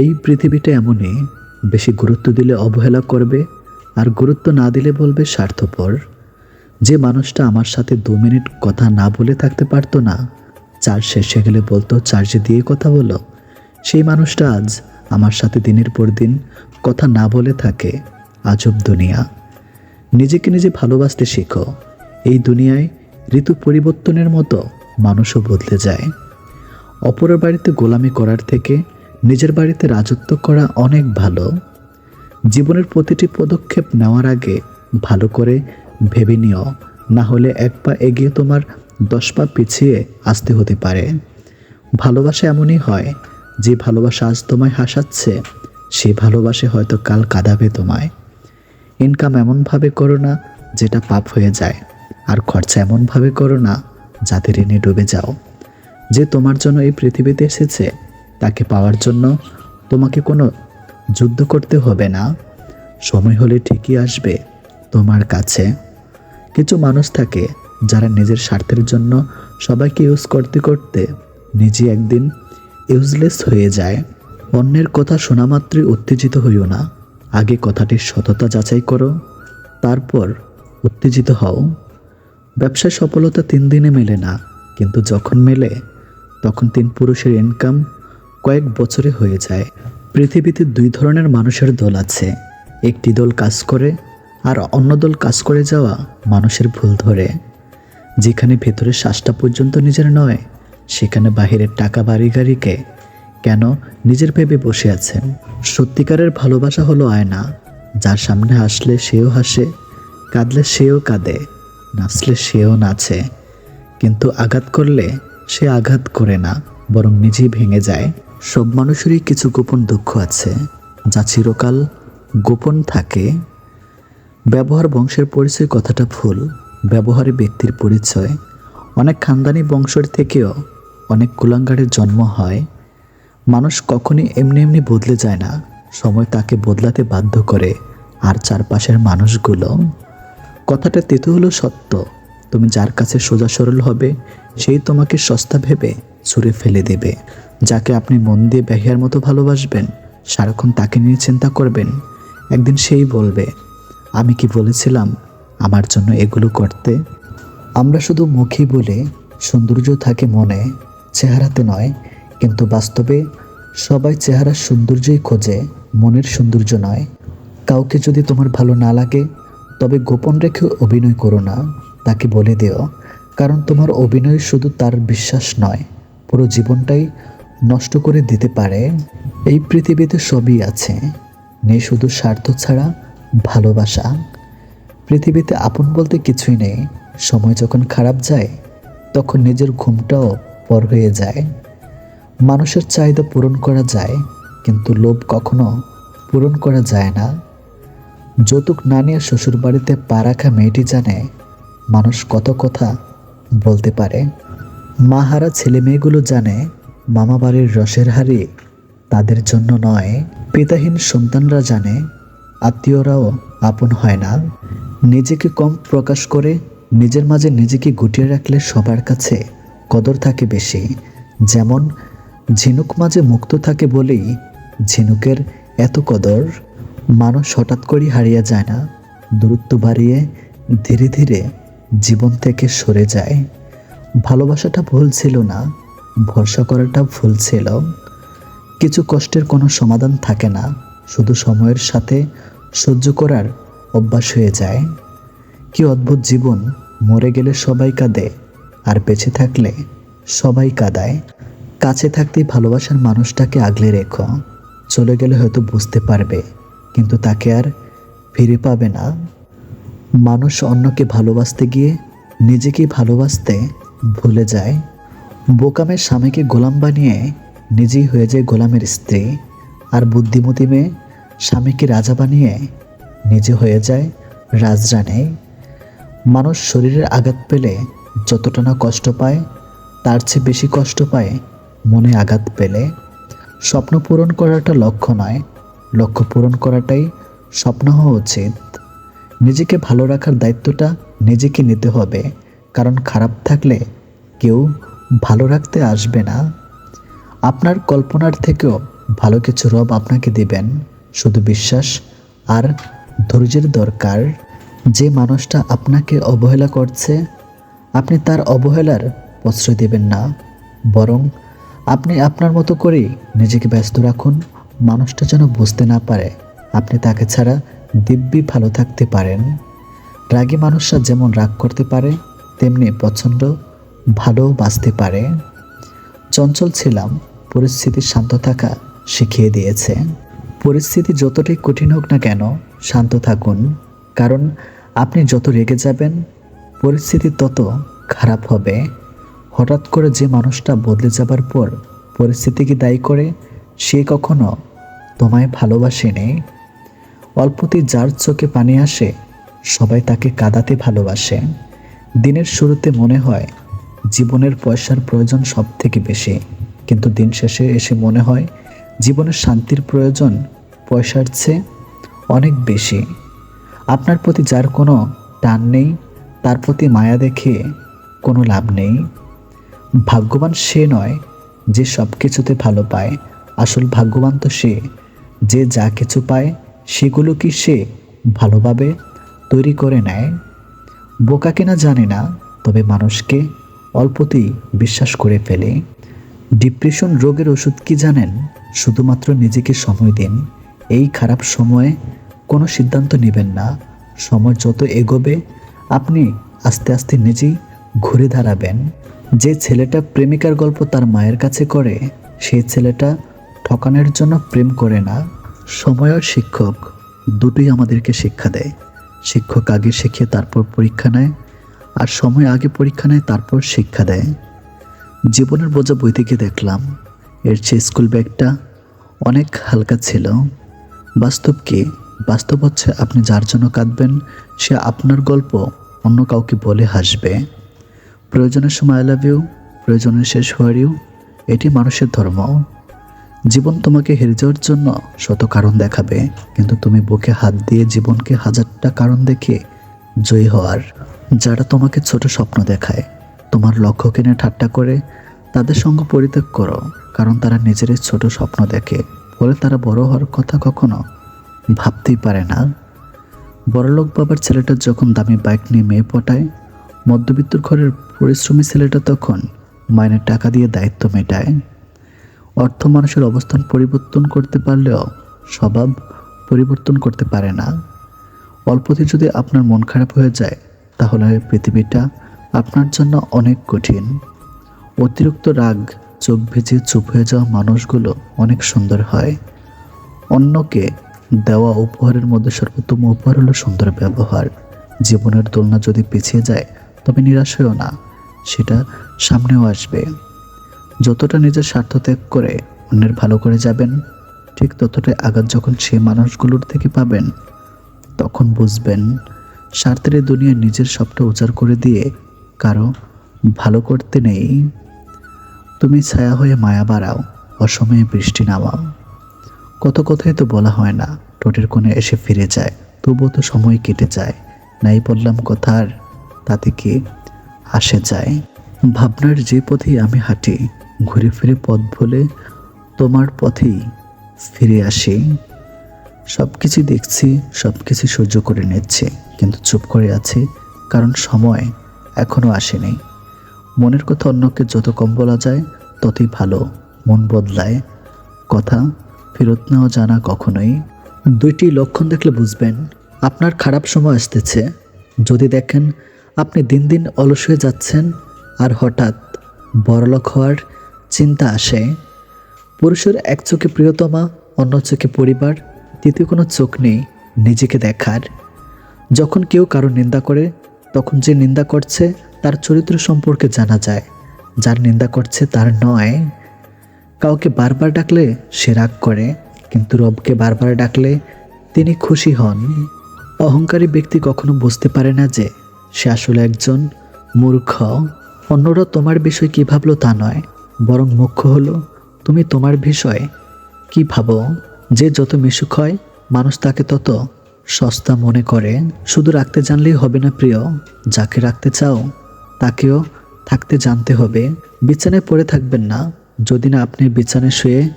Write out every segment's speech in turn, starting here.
এই পৃথিবীটা এমনই, বেশি গুরুত্ব দিলে অবহেলা করবে আর গুরুত্ব না দিলে বলবে স্বার্থপর। যে মানুষটা আমার সাথে দু মিনিট কথা না বলে থাকতে পারতো না চার্জ শেষে গেলে বলতো, চার্জে দিয়ে কথা বলো। সেই মানুষটা আজ আমার সাথে দিনের পর দিন কথা না বলে থাকে, আজব দুনিয়া। নিজেকে নিজে ভালোবাসতে শেখো, এই দুনিয়ায় ঋতু পরিবর্তনের মতো মানুষও বদলে যায়। অপরের বাড়িতে গোলামি করার থেকে নিজের বাড়িতে রাজত্ব করা অনেক ভালো। জীবনের প্রতিটি পদক্ষেপ নেওয়ার আগে ভালো করে ভেবে নিও, না হলে এক পা এগিয়ে তোমার দশ পা পিছিয়ে আসতে হতে পারে। ভালোবাসা এমনই হয়, যে ভালোবাসা আজ তোমায় হাসাচ্ছে সে ভালোবাসে হয়তো কাল কাঁদাবে তোমায়। ইনকাম এমনভাবে করো না, যেটা পাপ হয়ে যায়, আর খরচা এমনভাবে করো না, যাতে ঋণে ডুবে যাও। যে তোমার জন্য এই পৃথিবীতে এসেছে তাকে পাওয়ার জন্য তোমাকে কোনো যুদ্ধ করতে হবে না। সময় হলে ঠিকই আসবে তোমার কাছে। কিছু মানুষ থাকে যারা নিজের স্বার্থের জন্য সবাইকে ইউজ করতে করতে নিজে একদিন ইউজলেস হয়ে যায়। অন্যের কথা শোনা মাত্রই উত্তেজিত হইও না। আগে কথাটির সততা যাচাই করো, তারপর উত্তেজিত হও। ব্যবসায় সফলতা তিন দিনে মেলে না, কিন্তু যখন মেলে, তখন তিন পুরুষের ইনকাম কয়েক বছরে হয়ে যায়। পৃথিবীতে দুই ধরনের মানুষের দল আছে। একটি দল কাজ করে আর অন্য দল কাজ করে যাওয়া মানুষের ভুল ধরে। যেখানে ভেতরের শ্বাসটা পর্যন্ত নিজের নয়, সেখানে বাহিরের টাকা বাড়ি গাড়িকে কেন নিজের ভেবে বসে আছেন সত্যিকারের ভালোবাসা হলো আয়না। যার সামনে আসলে সেও হাসে, কাঁদলে সেও কাঁদে, নাচলে সেও নাচে। কিন্তু আঘাত করলে সে আঘাত করে না, বরং নিজেই ভেঙে যায়। সব মানুষেরই কিছু গোপন দুঃখ আছে, যা চিরকাল গোপন থাকে। ব্যবহার বংশের পরিচয় কথাটা ভুল। ব্যবহারে ব্যক্তির পরিচয়। অনেক খানদানি বংশের থেকেও অনেক কুলাঙ্গারের জন্ম হয়। মানুষ কখনই এমনি এমনি বদলে যায় না। সময় তাকে বদলাতে বাধ্য করে। আর চারপাশের মানুষগুলো? কথাটা তেতো হলো সত্য। তুমি যার কাছে সোজা সরল হবে, সেই তোমাকে সস্তা ভেবে ছুঁড়ে ফেলে দেবে। যাকে আপনি মন দিয়ে ব্যাহিয়ার মতো ভালোবাসবেন, সারাক্ষণ তাকে নিয়ে চিন্তা করবেন। একদিন সেই বলবে, আমি কি বলেছিলাম আমার জন্য এগুলো করতে? আমরা শুধু মুখে বলে, সৌন্দর্য থাকে মনে, চেহারাতে নয়, কিন্তু বাস্তবে সবাই চেহারার সৌন্দর্যই খোঁজে, মনের সৌন্দর্য নয়। কাউকে যদি তোমার ভালো না লাগে, তবে গোপন রেখে অভিনয় করো না। তাকে বলে দিও, কারণ তোমার অভিনয় শুধু তার বিশ্বাস নয়। পুরো জীবনটাই নষ্ট করে দিতে পারে। এই পৃথিবীতে সবই আছে। নেই শুধু স্বার্থ ছাড়া ভালোবাসা। পৃথিবীতে আপন বলতে কিছুই নেই। সময় যখন খারাপ যায়, তখন নিজের ঘুমটাও পর হয়ে যায়। মানুষের চাহিদা পূরণ করা যায়, কিন্তু লোভ কখনো পূরণ করা যায় না। যৌতুক না নিয়ে শ্বশুরবাড়িতে পা রাখা মেয়েটি জানে, মানুষ কত কথা বলতে পারে। মা হারা ছেলে মেয়েগুলো জানে মামা বাড়ির রসের হাড়ি তাদের জন্য নয়। পিতাহীন সন্তানরা জানে, আত্মীয়রাও আপন হয় না। নিজেকে কম প্রকাশ করে নিজের মাঝে নিজেকে গুটিয়ে রাখলে সবার কাছে কদর থাকে বেশি। যেমন, ঝিনুক মাঝে মুক্ত থাকে বলেই ঝিনুকের এত কদর মানুষ হঠাৎ করেই হারিয়ে যায় না। দূরত্ব বাড়িয়ে ধীরে ধীরে জীবন থেকে সরে যায়। ভালোবাসাটা ভুল ছিল না, ভরসা করাটা ভুল ছিল। কিছু কষ্টের কোনো সমাধান থাকে না, শুধু সময়ের সাথে সহ্য করার অভ্যাস হয়ে যায়। কি অদ্ভুত জীবন, মরে গেলে সবাই কাঁদে, আর বেঁচে থাকলে সবাই কাঁদায়। কাছে থাকতেই ভালোবাসার মানুষটাকে আগলে রেখো, চলে গেলে হয়তো বুঝতে পারবে, কিন্তু তাকে আর ফিরে পাবে না। মানুষ অন্যকে ভালোবাসতে গিয়ে নিজেকে ভালোবাসতে ভুলে যায়। বোকামের স্বামীকে গোলাম বানিয়ে নিজেই হয়ে যায় গোলামের স্ত্রী। আর বুদ্ধিমতী মেয়ে স্বামীকে রাজা বানিয়ে নিজে হয়ে যায় রাজরানী। মানুষ শরীরের আঘাত পেলে যতটা না কষ্ট পায়, তার চেয়ে বেশি কষ্ট পায় মনে আঘাত পেলে। স্বপ্ন পূরণ করাটা লক্ষ্য নয়, লক্ষ্য পূরণ করাটাই স্বপ্ন হওয়া উচিত। নিজেকে ভালো রাখার দায়িত্বটা নিজেকে নিতে হবে। কারণ খারাপ থাকলে কেউ ভালো রাখতে আসবে না। আপনার কল্পনার থেকেও ভালো কিছু রব আপনাকে দিবেন। শুধু বিশ্বাস আর ধৈর্যের দরকার। যে মানুষটা আপনাকে অবহেলা করছে, আপনি তার অবহেলার প্রশ্রয় দেবেন না। বরং আপনি আপনার মতো করেই নিজেকে ব্যস্ত রাখুন। মানুষটা যেন বুঝতে না পারে, আপনি তাকে ছাড়া দিব্যি ভালো থাকতে পারেন। রাগী মানুষরা যেমন রাগ করতে পারে তেমনি প্রচণ্ড ভালো বাঁচতে পারে। চঞ্চল ছিলাম পরিস্থিতি শান্ত থাকা শিখিয়ে দিয়েছে। পরিস্থিতি যতটাই কঠিন হোক না কেন, শান্ত থাকুন। কারণ আপনি যত রেগে যাবেন, পরিস্থিতি তত খারাপ হবে। হঠাৎ করে যে মানুষটা বদলে যাবার পর পরিস্থিতিকে দায়ী করে, সে কখনো তোমায় ভালোবাসেনি। অল্পতেই যার চোখে পানি আসে, সবাই তাকে কাদাতে ভালোবাসে। দিনের শুরুতে মনে হয় জীবনের পয়সার প্রয়োজন সব থেকে বেশি। কিন্তু দিন শেষে এসে মনে হয় জীবনের শান্তির প্রয়োজন পয়সার চেয়ে অনেক বেশি। আপনার প্রতি যার কোনো টান নেই, তার প্রতি মায়া দেখে কোনো লাভ নেই। ভাগ্যবান সে নয় যে সব কিছুতে ভালো পায়। আসল ভাগ্যবান তো সে, যে যা কিছু পায়, সেগুলো কি সে ভালোভাবে তৈরি করে নেয়? বোকা কিনা জানে না, তবে মানুষকে অল্পতেই বিশ্বাস করে ফেলে। ডিপ্রেশন রোগের ওষুধ কি জানেন? শুধুমাত্র নিজেকে সময় দিন। এই খারাপ সময়ে কোনো সিদ্ধান্ত নেবেন না। সময় যত এগোবে, আপনি আস্তে আস্তে নিজেই ঘুরে দাঁড়াবেন। যে ছেলেটা প্রেমিকার গল্প তার মায়ের কাছে করে সেই ছেলেটা ঠকানোর জন্য প্রেম করে না। সময় শিক্ষক, দুটোই আমাদেরকে শিক্ষা দেয়। শিক্ষক আগে শিখিয়ে তারপর পরীক্ষা নেয়, আর সময় আগে পরীক্ষা নেয়, তারপর শিক্ষা দেয়। জীবনের বোঝা বই থেকে দেখলাম, এর চেয়ে স্কুল ব্যাগটা অনেক হালকা ছিল। বাস্তব কি? বাস্তব হচ্ছে আপনি যার জন্য কাঁদবেন, সে আপনার গল্প অন্য কাউকে বলে হাসবে। প্রয়োজনের সময় আই লাভ ইউ প্রয়োজনের শেষ হওয়ার ইউ এটি মানুষের ধর্ম। জীবন তোমাকে হেরে যাওয়ার জন্য শত কারণ দেখাবে, কিন্তু তুমি বুকে হাত দিয়ে জীবনকে হাজারটা কারণ দেখে জয়ী হওয়ার। যারা তোমাকে ছোট স্বপ্ন দেখায়, তোমার লক্ষ্য কিনে ঠাট্টা করে, তাদের সঙ্গে পরিত্যাগ করো, কারণ তারা নিজেরই ছোট স্বপ্ন দেখে। ফলে তারা বড় হওয়ার কথা কখনো ভাবতেই পারে না। বড়লোক বাবার ছেলেটা যখন দামি বাইক নিয়ে মেয়ে পটায় মধ্যবিত্ত ঘরের পরিশ্রমী ছেলেটা তখন মাইনের টাকা দিয়ে দায়িত্ব মেটায়। অর্থ মানুষের অবস্থান পরিবর্তন করতে পারলেও স্বভাব পরিবর্তন করতে পারে না। অল্পতে যদি আপনার মন খারাপ হয়ে যায়, তাহলে পৃথিবীটা আপনার জন্য অনেক কঠিন। অতিরিক্ত রাগ, চোখ ভেজে চুপ হয়ে যাওয়া মানুষগুলো অনেক সুন্দর হয়। অন্যকে দেওয়া উপহারের মধ্যে সর্বোত্তম উপহার হলো সুন্দর ব্যবহার। জীবনের দোলনা যদি পিছিয়ে যায়, তবে নিরাশ হয়েও না, সেটা সামনেও আসবে। যতটা নিজের স্বার্থ ত্যাগ করে অন্যের ভালো করে যাবেন, ঠিক ততটাই আঘাত যখন সে মানুষগুলোর থেকে পাবেন, তখন বুঝবেন স্বার্থের এই দুনিয়ায় নিজের সবটা উজাড় করে দিয়ে কারও ভালো করতে নেই। তুমি ছায়া হয়ে মায়া বাড়াও, অসময়ে বৃষ্টি নামাও। কত কথাই তো বলা হয় না টোটের কোণে এসে ফিরে যায়, তবুও তো সময় কেটে যায়। নাই বললাম কথার তাতে কি আসে যায়। ভাবনার যে পথেই আমি হাঁটি ঘুরে ফিরে পথ ভুলে তোমার পথেই ফিরে আসি। সব কিছু দেখছি, সব কিছু সহ্য করে নিচ্ছি, কিন্তু চুপ করে আছি, কারণ সময় এখনও আসেনি। মনের কথা অন্যকে যত কম বলা যায়, ততই ভালো, মন বদলায়। কথা ফেরত নেওয়া জানা কখনোই। দুইটি লক্ষণ দেখলে বুঝবেন, আপনার খারাপ সময় আসতেছে। যদি দেখেন, আপনি দিন দিন অলস হয়ে যাচ্ছেন, আর হঠাৎ বড়লোক হওয়ার চিন্তা আসে, পুরুষের এক চোখে প্রিয়তমা, অন্য চোখে পরিবার তৃতীয় কোনো চোখ নেই নিজেকে দেখার। যখন কেউ কারও নিন্দা করে, তখন যে নিন্দা করছে তার চরিত্র সম্পর্কে জানা যায়। যার নিন্দা করছে তার নয়। কাউকে বারবার ডাকলে সে রাগ করে, কিন্তু রবকে বারবার ডাকলে তিনি খুশি হন। অহংকারী ব্যক্তি কখনো বুঝতে পারে না যে সে আসলে একজন মূর্খ। অন্যরা তোমার বিষয় কী ভাবলো তা নয়। বরং মুখ্য হলো, তুমি তোমার বিষয়ে। কি ভাবো? যে যত মিশুক হয়, মানুষ তাকে তত সস্তা মনে করে। শুধু রাখতে জানলেই হবে না প্রিয়, যাকে রাখতে চাও, তাকেও থাকতে জানতে হবে। বিছানায় পড়ে থাকবেন না। যদি না আপনি বিছানায় শুয়ে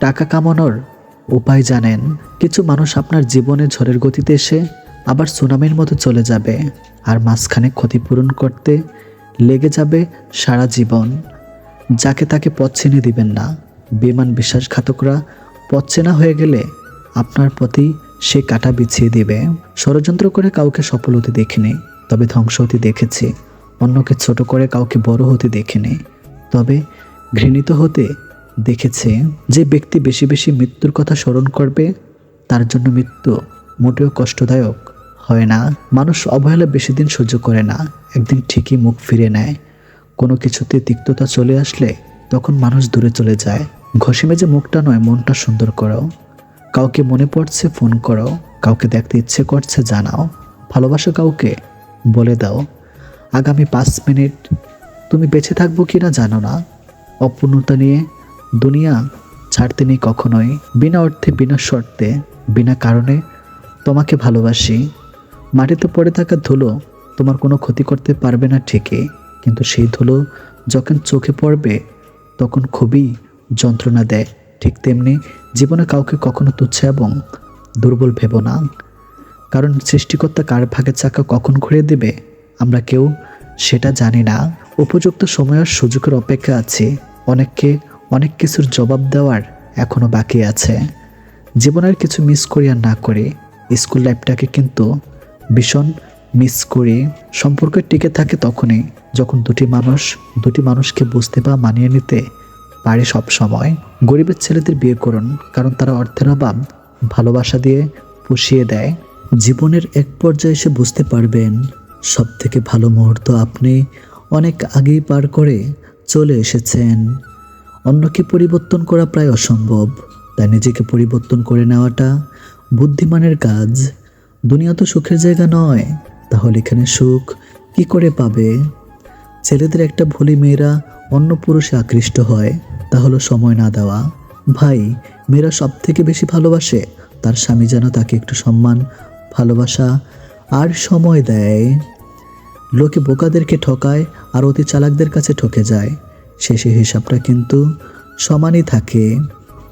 টাকা কামানোর উপায় জানেন, কিছু মানুষ আপনার জীবনে ঝড়ের গতিতে এসে আবার সুনামির মতো চলে যাবে। আর মাঝখানে ক্ষতিপূরণ করতে লেগে যাবে সারা জীবন। যাকে তাকে পথ চিনে দিবেন না। বেমান বিশ্বাসঘাতকরা পথ চেনা হয়ে গেলে আপনার প্রতি সে কাটা বিছিয়ে দিবে। ষড়যন্ত্র করে কাউকে সফল হতে দেখিনি, তবে ধ্বংস হতে দেখেছি। অন্যকে ছোট করে কাউকে বড় হতে দেখিনি, তবে ঘৃণিত হতে দেখেছে যে ব্যক্তি বেশি বেশি মৃত্যুর কথা স্মরণ করবে, তার জন্য মৃত্যু মোটেও কষ্টদায়ক হয় না। মানুষ অবহেলা বেশি দিন সহ্য করে না, একদিন ঠিকই মুখ ফিরে নেয়। কোনো কিছুতে তিক্ততা চলে আসলে তখন মানুষ দূরে চলে যায়। ঘষে মেজে মুখটা নয়, মনটা সুন্দর করো। কাউকে মনে পড়ছে, ফোন করো। কাউকে দেখতে ইচ্ছে করছে, জানাও। ভালোবাসো কাউকে, বলে দাও। আগামী পাঁচ মিনিট তুমি বেঁচে থাকব কি না জানো না। অপূর্ণতা নিয়ে দুনিয়া ছাড়তে নেই কখনোই। বিনা অর্থে, বিনা শর্তে, বিনা কারণে তোমাকে ভালোবাসি। মাটিতে পড়ে থাকা ধুলো তোমার কোনো ক্ষতি করতে পারবে না ঠিকই। কিন্তু সেই ধুলো যখন চোখে পড়বে, তখন খুবই যন্ত্রণা দেয়। ঠিক তেমনি জীবনে কাউকে কখনো তুচ্ছ এবং দুর্বল ভেব না। কারণ সৃষ্টিকর্তা কার ভাগের চাকা কখন ঘুরে দেবে, আমরা কেউ সেটা জানি না। উপযুক্ত সময় আর সুযোগের অপেক্ষা আছে। অনেককে অনেক কিছুর জবাব দেওয়ার এখনও বাকি আছে। জীবনের কিছু মিস করি আর না করে স্কুল লাইফটাকে কিন্তু ভীষণ মিস করে, সম্পর্ক টিকে থাকে তখনই যখন দুটি মানুষ, দুটি মানুষকে বুঝতে বা মানিয়ে নিতে পারে সব সময় গরিবের ছেলেদের বিয়ে করুন, কারণ তারা অর্থের অভাব, ভালোবাসা দিয়ে পুষিয়ে দেয়। জীবনের এক পর্যায়ে এসে বুঝতে পারবেন সব থেকে ভালো মুহূর্ত আপনি অনেক আগেই পার করে চলে এসেছেন। অন্যকে পরিবর্তন করা প্রায় অসম্ভব, তাই নিজেকে পরিবর্তন করে নেওয়াটা বুদ্ধিমানের কাজ। দুনিয়া তো সুখের জায়গা নয় তাহলে এখানে সুখ কি করে পাবে? ছেলেদের একটা ভুলি মেয়েরা অন্য পুরুষে আকৃষ্ট হয়, তা হলো সময় না দেওয়া। ভাই, মেয়েরা সব থেকে বেশি ভালোবাসে? তার স্বামী যেন তাকে একটু সম্মান, ভালোবাসা আর সময় দেয়। লোকে বোকাদেরকে ঠকায় আর অতি চালাকদের কাছে ঠকে যায়। শেষে হিসাবটা কিন্তু সমানই থাকে।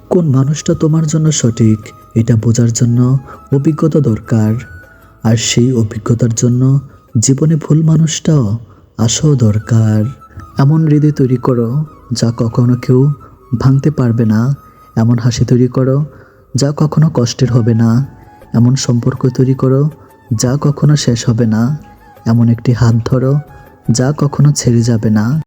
কোন মানুষটা তোমার জন্য সঠিক, এটা বোঝার জন্য অভিজ্ঞতা দরকার। আর সেই অভিজ্ঞতার জন্য জীবনে ভুল মানুষটাও আসাও দরকার। এমন হৃদয় তৈরি করো যা কখনো কেউ ভাঙতে পারবে না। এমন হাসি তৈরি করো যা কখনো কষ্টের হবে না। এমন সম্পর্ক তৈরি করো যা কখনো শেষ হবে না। এমন একটি হাত ধরো যা কখনো ছেড়ে যাবে না।